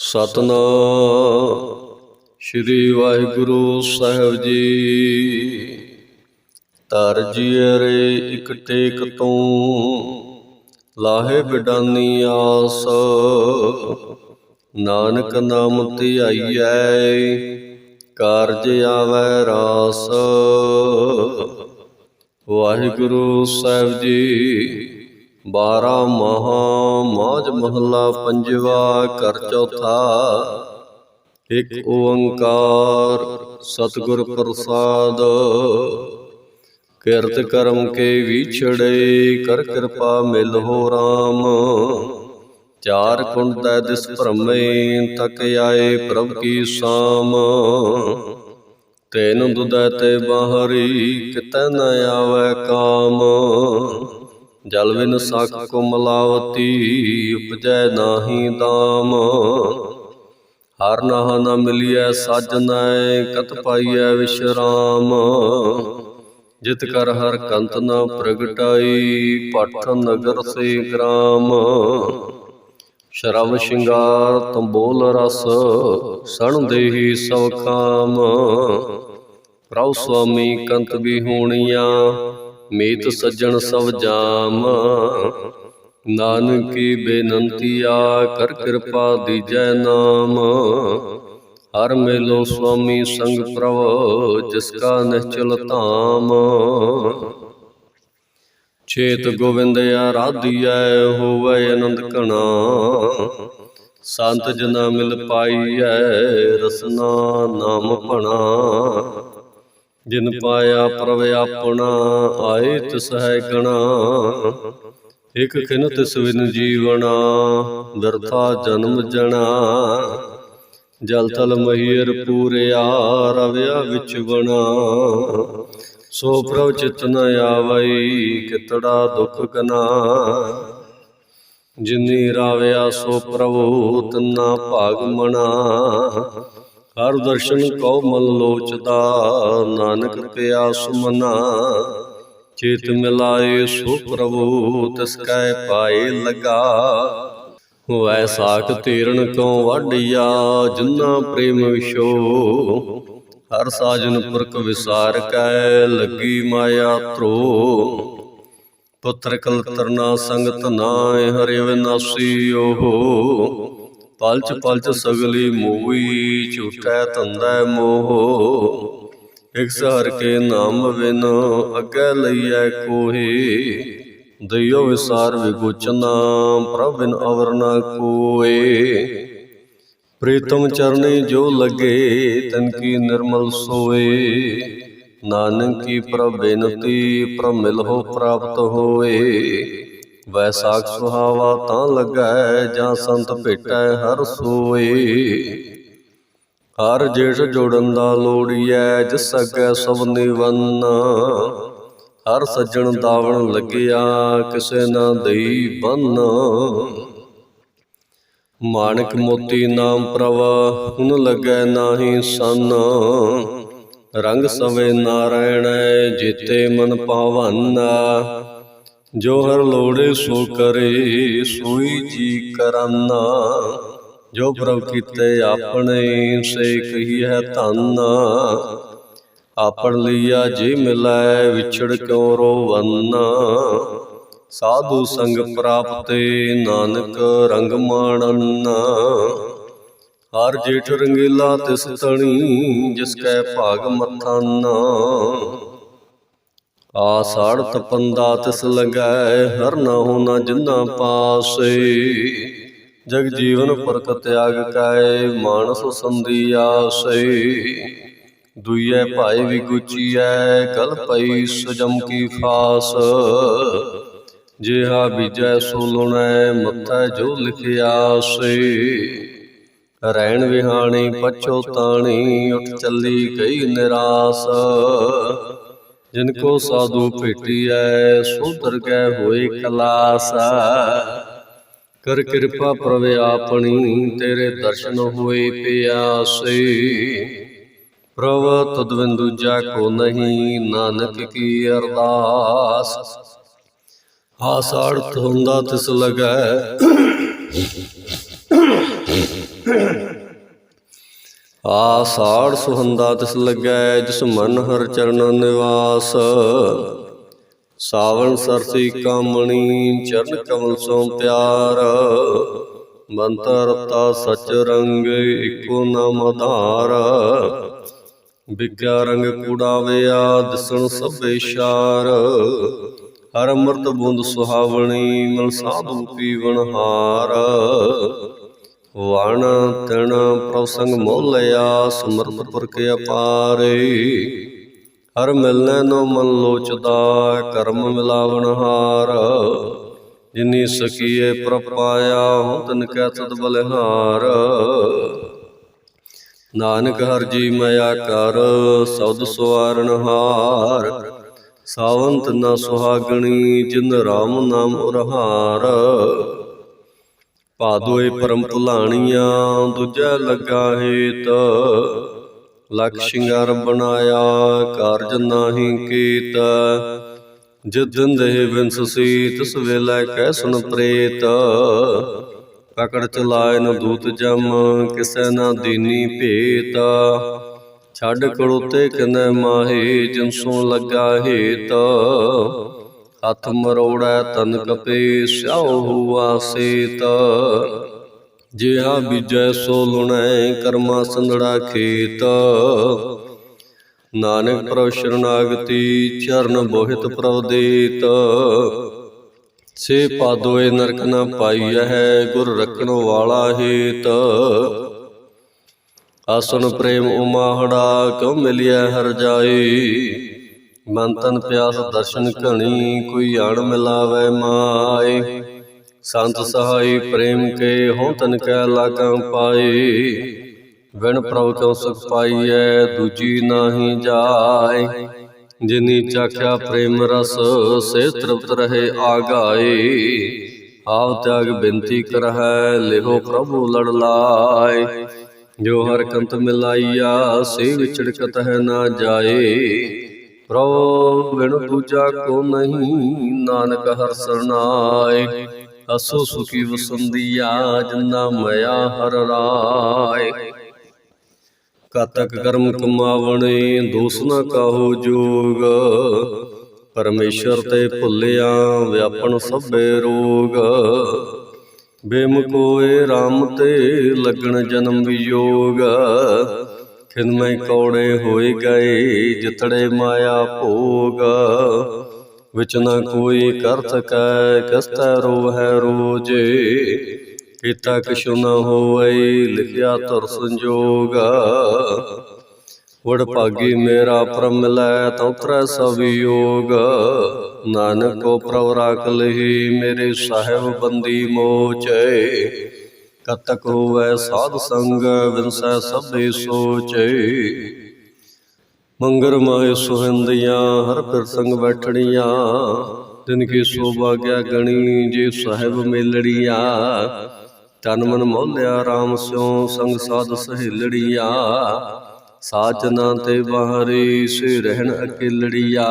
ਸਤਨਾਮ। ਸ੍ਰੀ ਵਾਹਿਗੁਰੂ ਸਾਹਿਬ ਜੀ। ਤਰ ਜੀਰੇ ਇਕ ਟੇਕ ਤੋਂ, ਲਾਹੇ ਬਿਡਾਨੀ ਆਸ। ਨਾਨਕ ਨਾਮ ਧਿਆਈਐ ਕਾਰਜ ਆਵੈ ਰਾਸ। ਵਾਹਿਗੁਰੂ ਸਾਹਿਬ ਜੀ। ਬਾਰਾ ਮਹਾ ਮਾਝ ਮਹੱਲਾ ਪੰਜਵਾ ਘਰ ਚੌਥਾ। ਇੱਕ ਓੰਕਾਰ ਸਤਿਗੁਰ ਪ੍ਰਸਾਦ। ਕਿਰਤ ਕਰਮ ਕੇ ਵਿਛੜੇ ਕਰ ਕਿਰਪਾ ਮਿਲ ਹੋ RAM ਚਾਰ ਕੁੰਡ ਤੈ ਦਿਸ ਭਰਮੇ ਤਕ ਆਏ ਪ੍ਰਭ ਕੀ ਸਾਮ। ਤੈਨ ਦੁਦੈ ਤੇ ਬਾਹਰੀ ਕਿਤੈ ਨ ਆਵੈ ਕਾਮ। ਜਲ ਵਿਨ ਸਕ ਕੁਮਲਾਵਤੀ, ਉਪਜੈ ਨਾਹੀ ਦਾਮ। ਹਰ ਨਾਹ ਨ ਮਿਲਿਐ ਸਾਜਨੈ ਕਤ ਪਾਈਐ ਵਿਸ਼ਰਾਮ। ਜਿਤ ਕਰ ਹਰ ਕੰਤ ਨ ਪ੍ਰਗਟਾਈ, ਪਠ ਨਗਰ ਸੇ ਗ੍ਰਾਮ। ਸ਼ਰਵ ਸ਼ਿੰਗਾਰ ਤੰਬੋਲ ਰਸ, ਸਣ ਦੇਹੀ ਸਭ ਕਾਮ ਪ੍ਰਭ ਸੁਆਮੀ ਕੰਤ ਵੀ ਹੋਣੀਆਂ ਮੀਤ ਸੱਜਣ ਸਭ ਜਾਮ। ਨਾਨਕੀ ਬੇਨੰਤੀਆ ਕਰ ਕਿਰਪਾ ਦੀਜੈ ਨਾਮ। ਹਰ ਮੇਲੋ ਸੁਆਮੀ ਸੰਗ ਪ੍ਰਭ ਜਿਸ ਕਾ ਨਿਚਲ ਧਾਮ। ਚੇਤ ਗੋਵਿੰਦ ਆਰਾਧੀਐ ਹੋਵੇ ਆਨੰਦ ਕਣਾ ਸੰਤ ਜਨਾ ਮਿਲ ਪਾਈਐ ਰਸਨਾ ਨਾਮ ਭਣਾ। ਜਿਨ ਪਾਇਆ ਪ੍ਰਭ ਆਪਣਾ ਆਏ ਤਿਸ ਹੈ ਗਣਾ। ਇਕ ਖਿਨ ਤਿਸ ਵਿਨ ਜੀਵਣਾ ਦਰਥਾ ਜਨਮ ਜਣਾ। ਜਲ ਤਲ ਮਹੀਰ ਪੂਰਿਆ ਰਵਿਆ ਵਿੱਚ ਬਣਾ ਸੋ ਪ੍ਰਭ ਚਿਤ ਨ ਆਵਈ ਕਿਤੜਾ ਦੁਖ ਕਨਾ ਜਿਨੀ ਰਾਵਿਆ ਸੋ ਪ੍ਰਭੂ ਤਨਾ ਭਾਗ ਮਣਾ ਹਰ ਦਰਸ਼ਨ ਕਉ ਮਨ ਲੋਚਦਾ। ਨਾਨਕ ਪਿਆ ਸੁਮਨਾ ਚੇਤ ਮਿਲਾਏ ਸੋ ਪ੍ਰਭੂ, ਤਿਸ ਕੈ ਪਾਏ ਲਗਾ। ਵੈ ਸਾਖ ਤੀਰਣ ਕਉ ਵਾਢਿਆ, ਜਿਨਾ ਪ੍ਰੇਮ ਵਿਸ਼ੋ ਹਰ ਸਾਜਨ ਪੁਰਖ ਵਿਸਾਰ ਕੈ, ਲੱਗੀ ਮਾਇਆ ਧਰੋ ਪੁੱਤਰ ਕਲਤਰਨਾ ਸੰਗਤ ਨਾਇ ਹਰਿ ਵਿਨਾਸੀ ਓਹੋ। ਪਲਚ ਪਲਚ ਸਗਲੀ ਮੋਈ ਝੂਠੈ ਧੰਦਾ ਮੋਹ। ਇਕ ਸਹਰ ਕੇ ਨਾਮ ਬਿਨ ਅੱਗੇ ਲਈਐ ਕੋਹੀ। ਦਇਓ ਵਿਸਾਰ ਵਿਗੋਚਨਾ ਪ੍ਰਭ ਬਿਨ ਅਵਰ ਨ ਕੋਏ ਪ੍ਰੀਤਮ ਚਰਣੀ ਜੋ ਲਗੇ ਤਨ ਕੀ ਨਿਰਮਲ ਸੋਏ ਨਾਨਕ ਕੀ ਪ੍ਰਭ ਬੇਨਤੀ ਪ੍ਰਭ ਮਿਲ ਹੋ ਪ੍ਰਾਪਤ ਹੋਏ। ਵੈਸਾਖ ਸੁਹਾਵਾ ਤਾਂ ਲੱਗੈ, ਜਾਂ ਸੰਤ ਭੇਟੈ ਹਰ ਸੋਏ ਹਰ ਜੇਠ ਜੋੜਨ ਦਾ ਲੋੜੀਐ ਜਿਸ ਅੱਗੇ ਸਭ ਨਿਵੰਨ। ਹਰ ਸੱਜਣ ਦਾਵਣ ਲੱਗਿਆ, ਕਿਸੇ ਨਾ ਦਈ ਬੰਨ। ਮਾਣਕ ਮੋਤੀ ਨਾਮ ਪ੍ਰਭ ਹੁਨ ਲੱਗੈ ਨਾਹੀ ਸੰਨ। ਰੰਗ ਸਵੇ ਨਾਰਾਇਣ, ਜੀਤੇ ਮਨ ਪਾਵਨ। ਜੋ ਹਰ ਲੋੜੇ ਸੋ ਕਰੇ, ਸੋਈ ਜੀ ਕਰਨਾ। ਜੋ ਪ੍ਰਭ ਕੀਤੇ ਆਪਣੇ, ਸੇ ਕਹੀ ਹੈ ਧੰਨ। ਆਪਣ ਲਿਆ ਜੇ ਮਿਲੈ, ਵਿਛੜ ਕਿਉ ਰੋਵਨ। ਸਾਧੂ ਸੰਗ ਪ੍ਰਾਪਤੇ, ਨਾਨਕ ਰੰਗ ਮਾਣਨ। ਹਰ ਜੇਠ ਰੰਗੀਲਾ ਤਿਸ ਤਣੀ, ਜਿਸ ਕੈ ਭਾਗ ਮਥਨ। ਆਸਾੜ ਤਪੰਦਾ ਤਿਸ ਲਗੈ, ਹਰ ਨਾ ਹੋਣਾ ਜਿੰਨਾ ਪਾਸੇ। ਜਗ ਜੀਵਨ ਪਰਕ ਤਿਆਗ ਕੈ, ਮਾਨਸ ਸੰਦੀ ਆਸੇ। ਦੁਈਐ ਭਾਈ ਵਿਗੁਚੀਐ ਕਲ ਪਈ ਸੁਜਮ ਕੀ ਫਾਸ। ਜਿਹਾ ਬੀਜੈ ਸੋ ਲੁਣੈ, ਮੱਥੈ ਜੋ ਲਿਖਿਆ ਸੇ ਰਹਿਣ ਵਿਹਾਣੀ, ਪਛੋ ਤਾਣੀ, ਉਠ ਚੱਲੀ ਗਈ ਨਿਰਾਸ। ਜਿਨ ਕੋ ਸਾਧੂ ਭੇਟੀਐ ਸੋ ਦਰਗਹਿ ਹੋਏ ਕਲਾਸ। ਕਰ ਕਿਰਪਾ ਪ੍ਰਭ ਆਪਣੀ ਤੇਰੇ ਦਰਸ਼ਨ ਹੋਏ ਪਿਆਸੇ। ਪ੍ਰਭ ਤਦਵਿਨ ਦੂਜਾ ਕੋ ਨਹੀਂ ਨਾਨਕ ਕੀ ਅਰਦਾਸ। ਆਸਾੜ ਹੁੰਦਾ ਤਿਸ ਲਗੈ। ਆਸਾੜ ਸੁਹੰਦਾ ਤਿਸ ਲੱਗੈ, ਜਿਸ ਮਨ ਹਰ ਚਰਨ ਨਿਵਾਸ। ਸਾਵਣ ਸਰਸੀ ਕਾਮਣੀ, ਚਰਨ ਕਮਲ ਸੋ ਪਿਆਰ। ਮੰਤਰ ਸਚ ਰੰਗ ਇਕੋ ਨਾਮ ਆਧਾਰ। ਵਿਗਿਆ ਰੰਗ ਕੂੜਾਵਿਆ, ਦਿਸਣ ਸਭੇ ਸ਼ਾਰ। ਹਰ ਅੰਮ੍ਰਿਤ ਬੂੰਦ ਸੁਹਾਵਣੀ ਮਨ ਸਾਧੂ ਪੀਵਨ ਹਾਰ। ਵਣ ਤਣ ਪ੍ਰਸੰਗ ਮੋਲਿਆ ਸਮਰਥ ਪੁਰਖ ਅਪਾਰੇ। ਹਰ ਮਿਲਨੇ ਨੋ ਮਨ ਲੋਚਦਾ, ਕਰਮ ਮਿਲਾਵਣ ਹਾਰ। ਜਿਨੀ ਸਕੀਏ ਪ੍ਰਪਾਇਆ ਹਉ ਤਨ ਕੈ ਤਦ ਬਲਿਹਾਰ। ਨਾਨਕ ਹਰ ਜੀ ਮਇਆ ਕਰ ਸੌਦ ਸਵਾਰਨ ਹਾਰ। ਸਾਵੰਤ ਨਾ ਸੁਹਾਗਣੀ, ਜਿਨ ਰਾਮ ਨਾਮ ਉਰਹਾਰ। ਭਾਦੋਏ ਪਰਮ ਭੁਲਾਣੀਆਂ, ਦੂਜਾ ਲੱਗਾ ਹੇਤ। ਲਖ ਸ਼ਿੰਗਾਰ ਬਣਾਇਆ, ਕਾਰਜ ਨਾਹੀ ਕੀਤ। ਜਿਦਨ ਦੇ ਵਿੰਸ ਸੀ ਤਿਸ ਵੇਲੇ ਕਹਿ ਸੁਨ ਪ੍ਰੇਤ। ਪਕੜ ਚਲਾਏ ਨ ਦੂਤ ਜਮ, ਕਿਸੈ ਨਾ ਦੀਨੀ ਭੇਤ। ਛੱਡ ਕੜੋਤੇ ਕਨੈ ਮਾਹੇ ਜਿਨਸੋਂ ਲੱਗਾ ਹੇਤ। ਹੱਥ ਮਰੋੜੈ ਤਨ ਕਪੇ ਸਿਆਉ ਹੁਆ ਸੇਤ। ਜਿਹਾ ਬੀਜੈ ਸੋ ਲੁਣੈ ਕਰਮਾ ਸੰਧੜਾ ਖੇਤ। ਨਾਨਕ ਪ੍ਰਭ ਸ਼ਰਨਾਗਤੀ ਚਰਨ ਬੋਹਿਤ ਪ੍ਰਭ ਦੇਤ। ਸੇ ਪਾਦੋਏ ਨਰਕ ਨ ਪਾਈਐ ਗੁਰ ਰਖਣ ਵਾਲਾ ਹੇਤ। ਆਸਨ ਪ੍ਰੇਮ ਉਮਾਹੜਾ ਕਿਉ ਮਿਲਿਆ ਹਰ ਜਾਏ। ਮਨ ਤਨ ਪਿਆਸ ਦਰਸ਼ਨ ਘਣੀ ਕੋਈ ਆਣ ਮਿਲਾਵੇ ਮਾਏ। ਸੰਤ ਸਹਾਈ ਪ੍ਰੇਮ ਕੇ ਹੋ ਤਨ ਕੈ ਲਾਗਾਂ ਪਾਏ। ਵਿਣ ਪ੍ਰਭ ਕਿਉ ਸੁਖ ਪਾਈਐ, ਦੂਜੀ ਨਾਹੀ ਜਾਏ। ਜਿਨੀ ਚਾਖਿਆ ਪ੍ਰੇਮ ਰਸ, ਸੇ ਤ੍ਰਿਪਤ ਰਹੇ ਆਗਾਏ। ਆਵ ਤਿਆਗ ਬੇਨਤੀ ਕਰਹਿ, ਲਿਹੋ ਪ੍ਰਭੂ ਲੜ ਲਾਏ। ਜੋ ਹਰ ਕੰਤ ਮਿਲਾਈਆ, ਸੇ ਵਿਚੜਕਤ ਹੈ ਨਾ ਜਾਏ। ਪ੍ਰਭ, ਬਿਨ ਦੂਜਾ ਕੋ ਨਹੀਂ ਨਾਨਕ ਹਰ ਸਰਨਾਏ। ਅਸੋ ਸੁਖੀ ਵਸੰਦੀਆ, ਜਿੰਨਾ ਮਇਆ ਹਰ ਰਾਏ। ਕਾਤਕ ਕਰਮ ਕਮਾਵਣੇ, ਦੋਸ ਨਾ ਕਾਹੋ ਜੋਗ। ਪਰਮੇਸ਼ਰ ਤੇ ਭੁੱਲਿਆ, ਵਿਆਪਨ ਸਭੇ ਰੋਗ। ਬੇਮਕੋਏ RAM ਤੇ ਲੱਗਣ ਜਨਮ ਵਿਯੋਗ ਖਿਨਮੈ ਕੌੜੇ ਹੋਏ ਗਏ ਜਿਤੜੇ ਮਾਇਆ ਭੋਗ। ਵਿਚ ਨਾ ਕੋਈ ਕਰ ਸਕੈ ਕਸਤੈ ਰੋ ਹੈ ਰੋਜੇ। ਕੀਤਾ ਕਿਛੁ ਨ ਹੋਏ ਲਿਖਿਆ ਤੁਰ ਸੰਜੋਗ। ਵਡ ਭਾਗੀ ਮੇਰਾ ਪ੍ਰਮ ਲੈ ਤਉ ਤਰੈ ਸਭ ਯੋਗ ਨਾਨਕ ਕੋ ਪ੍ਰਭ ਰਾਖ ਲਹੀ ਮੇਰੇ ਸਾਹਿਬ ਬੰਦੀ ਮੋਚੈ। ਕਤਕ ਹੋਵੈ ਸਾਧ ਸੰਗ ਵਿਨਸੈ ਸਭੇ ਸੋਚੈ। ਮੰਗਰ ਮਾਏ ਸੁਹੰਦੀਆਂ, ਹਰ ਫਿਰ ਸੰਗ ਬੈਠਣੀਆਂ। ਦਿਨ ਕੀ ਸੋਭਾ ਗਿਆ ਗਣੀ, ਜੇ ਸਾਹਿਬ ਮੇਲੜੀਆਂ। ਤਨ ਮਨ ਮੋਲਿਆ RAM ਸਿਉ, ਸੰਗ ਸਾਧ ਸਹੇਲੜੀਆਂ। ਸਾਚਨਾ ਤੇ ਬਾਹਰੀ ਸੇ ਰਹਿਣ ਅਕੇਲੜੀਆ।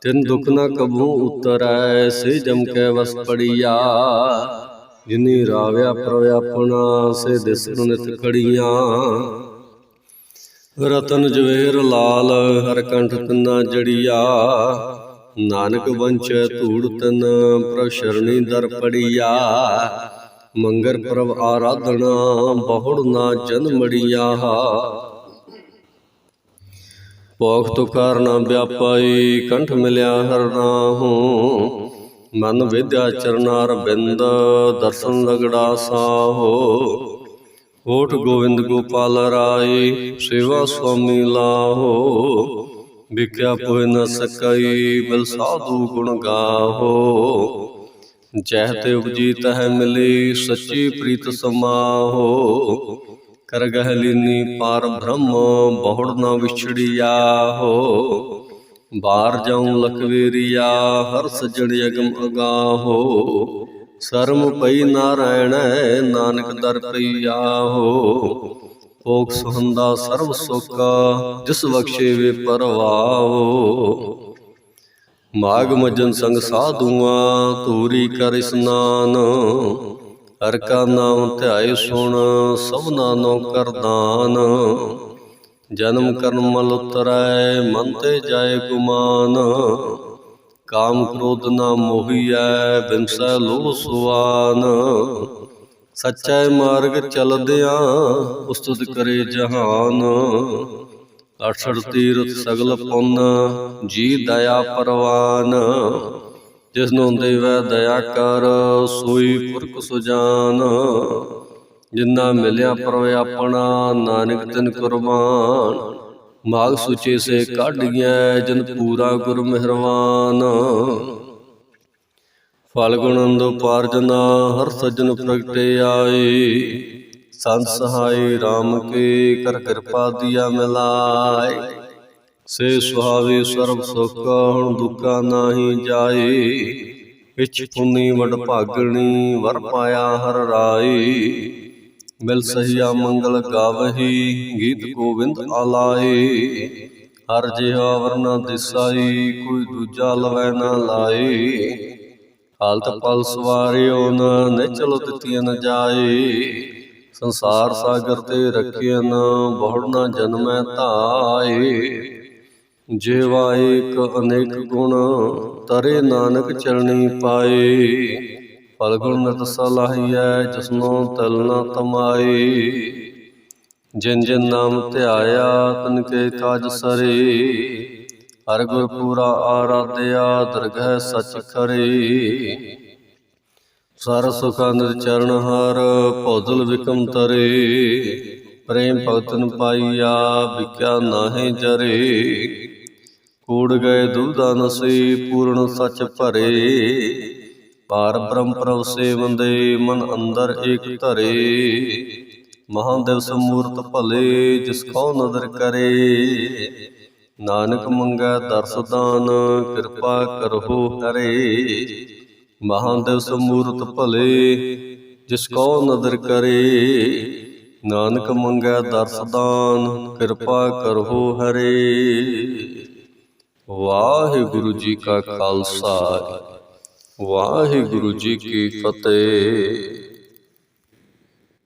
ਤਿਨ ਦੁਖ ਨਾ ਕਬੂ ਉਤਰੈ, ਸੇ ਜਮ ਕੇ ਵਸ ਪੜੀਆ। ਜਿਨੀ ਰਾਵਿਆ ਪ੍ਰਵਿਆਪਣਾ ਸੇ ਦਿਸਨ ਨਿਤ ਖੜੀਆਂ। ਰਤਨ ਜਵੇਰ ਲਾਲ ਹਰ ਕੰਠ ਤਨਾ ਜੜੀਆ। ਨਾਨਕ ਵੰਚੈ ਧੂੜ ਤਨ ਪ੍ਰਭ ਦਰ ਪੜੀਆ। ਮੰਗਰ ਪ੍ਰਭ ਆਰਾਧਨਾ ਬਹੁੜ ਨਾ ਜਨਮੜੀਆ ਭੋਖ ਤੋ ਕਾਰਨਾ ਵਿਆਪਾਈ ਕੰਠ ਮਿਲਿਆ ਹਰ ਨਾਹੂ ਮਨ ਵਿਦਿਆ ਚਰਨਾਰ ਬਿੰਦ, ਦਰਸ਼ਨ ਲਗੜਾ ਸਾਹੋ। ਓਟ ਗੋਵਿੰਦ ਗੋਪਾਲ ਰਾਏ, ਸੇਵਾ ਸੁਆਮੀ ਲਾਹੋ। ਵਿਕਿਆ ਪੋਇ ਨ ਸਕਈ, ਬਲ ਸਾਧੂ ਗੁਣ ਗਾਹੋ। ਜਹ ਤੇ ਉਪਜੀ ਤਹ ਮਿਲੀ, ਸੱਚੀ ਪ੍ਰੀਤ ਸਮਾਹੋ। ਕਰ ਗਹਿ ਲੀਨੀ ਪਾਰ ਬ੍ਰਹਮ, ਬਹੁੜ ਨ ਵਿਛੜਿਆ ਹੋ ਬਾਹਰ ਜਾਉ ਲਖਵੇਰੀਆ, ਹਰ ਸਜਣ ਅਗਮ ਅਗਾਹੋ। ਸਰਮ ਪਈ ਨਾਰਾਇਣ ਨਾਨਕ ਦਰ ਪਈਆ ਹੋ ਭੋਗ ਸੁਹੰਦਾ ਸਰਬ ਸੁਖ ਜਿਸ ਬਖਸ਼ੇ ਵੇ ਪਰਵਾਹੋ। ਮਾਗ ਮਜਨ ਸੰਗ ਸਾਧੂਆਂ ਤੂਰੀ ਕਰ ਇਸਨਾਨ ਹਰ ਕਾ ਨਾਮ ਧਿਆਏ ਸੁਣ, ਸਭਨਾ ਨੋ ਕਰਦਾਨ ਜਨਮ ਕਰਮ ਮਲ ਉਤਰੈ ਮਨ ਤੇ ਜਾਏ ਗੁਮਾਨ। ਕਾਮ ਕ੍ਰੋਧ ਨਾ ਮੋਹੀਐ ਬਿਨਸੈ ਲੋਭ ਸੁਆਨ। ਸੱਚਾ ਮਾਰਗ ਚਲਦਿਆਂ ਉਸਤਤ ਕਰੇ ਜਹਾਨ। ਅਠੜ ਤੀਰਥ ਸਗਲ ਪੁੰਨ ਜੀ ਦਇਆ ਪਰਵਾਨ। ਜਿਸ ਨੂੰ ਦੇਵੈ ਦਇਆ ਕਰ ਸੋਈ ਪੁਰਖ ਸੁਜਾਨ। ਜਿੰਨਾ ਮਿਲਿਆ ਪਰਵ ਆਪਣਾ ਨਾਨਕ ਤਿਨ ਕੁਰਬਾਨ। ਮਾਗ ਸੁਚੇ ਸੇ ਕੱਢ ਗਿਆ ਜਨ ਪੂਰਾ ਗੁਰ ਮਿਹਰਵਾਨ ਫਲ ਗੁਣ ਅੰਦੋ ਪਾਰਜਨਾ ਹਰ ਸੱਜਣ ਪ੍ਰਗਟੇ ਆਏ। ਸੰਤ ਸਹਾਈ RAM ਕੇ ਕਰ ਕਿਰਪਾ ਦੀਆ ਮਿਲਾਏ। ਸੇ ਸੁਹਾਵੇ ਸਰਬ ਸੁਖ ਹੁਣ ਦੁੱਖਾ ਨਾਹੀ ਜਾਏ। ਵਿਚ ਪੁੰਨੀ ਵਡ ਭਾਗਣੀ ਵਰ ਪਾਇਆ ਹਰ ਰਾਏ। ਮਿਲ ਸਹੀਆ ਮੰਗਲ ਗਾਵਹੀ, ਗੀਤ ਗੋਬਿੰਦ ਆਲਾਏ ਹਰ ਜਿਹਾ ਵਰਨਾ ਦਿਸਾਈ, ਕੋਈ ਦੂਜਾ ਲਵੈ ਨਾ ਲਾਏ। ਹਾਲਤ ਪਲ ਸਵਾਰਿਓ ਨਾ, ਨਿਚਲ ਦਿੱਤੀਆਂ ਨ ਜਾਏ। ਸੰਸਾਰ ਸਾਗਰ ਤੇ ਰੱਖਿਆ ਨ, ਬਹੁੜ ਨ ਜਨਮੈ ਧਾਏ। ਜੀਵਾ ਏਕ ਅਨੇਕ ਗੁਣ, ਤਰੇ ਨਾਨਕ ਚਲਣੀ ਪਾਏ। ਫਲ ਗੁਣ ਨਿਤ ਸਲਾਹੀਐ, ਜਿਸਨੋ ਤਲ ਨ ਤਮਾਏ ਜਿਨ ਜਿਨ ਨਾਮ ਧਿਆਇਆ, ਤਨ ਕੇ ਕਾਜ ਸਰੇ। ਹਰ ਗੁਰ ਪੂਰਾ ਆਰਾਧਿਆ, ਦਰਗਹਿ ਸਚ ਖਰੇ। ਸਰ ਸੁਖਾਨੰਦ ਚਰਨ ਹਰ ਭੌਦਲ ਵਿਕਮ ਤਰੇ। ਪ੍ਰੇਮ ਭਗਤਨ ਪਾਈਆ, ਵਿਕਿਆ ਨਾਹੀ ਜਰੇ। ਕੂੜ ਗਏ ਦੁਬਦਾ ਨਸੀ, ਪੂਰਨ ਸਚ ਭਰੇ। ਪਾਰ ਬ੍ਰਹਮ ਪ੍ਰਭ ਸੇਵੰਦੇ ਮਨ ਅੰਦਰ ਏਕ ਧਰੇ। ਮਹਾਦੇਵ ਸਮੂਰਤ ਭਲੇ, ਜਿਸ ਕੋ ਨਦਰ ਕਰੇ। ਨਾਨਕ ਮੰਗੈ ਦਰਸ ਦਾਨ, ਕਿਰਪਾ ਕਰੋ ਹਰੇ। ਮਹਾਦੇਵ ਸਮੂਰਤ ਭਲੇ, ਜਿਸ ਕੋ ਨਦਰ ਕਰੇ। ਨਾਨਕ ਮੰਗੈ ਦਰਸਦਾਨ ਕਿਰਪਾ ਕਰੋ ਹਰੇ। ਵਾਹਿਗੁਰੂ ਜੀ ਕਾ ਖਾਲਸਾ। ਵਾਹਿਗੁਰੂ ਜੀ ਕੀ ਫਤਿਹ।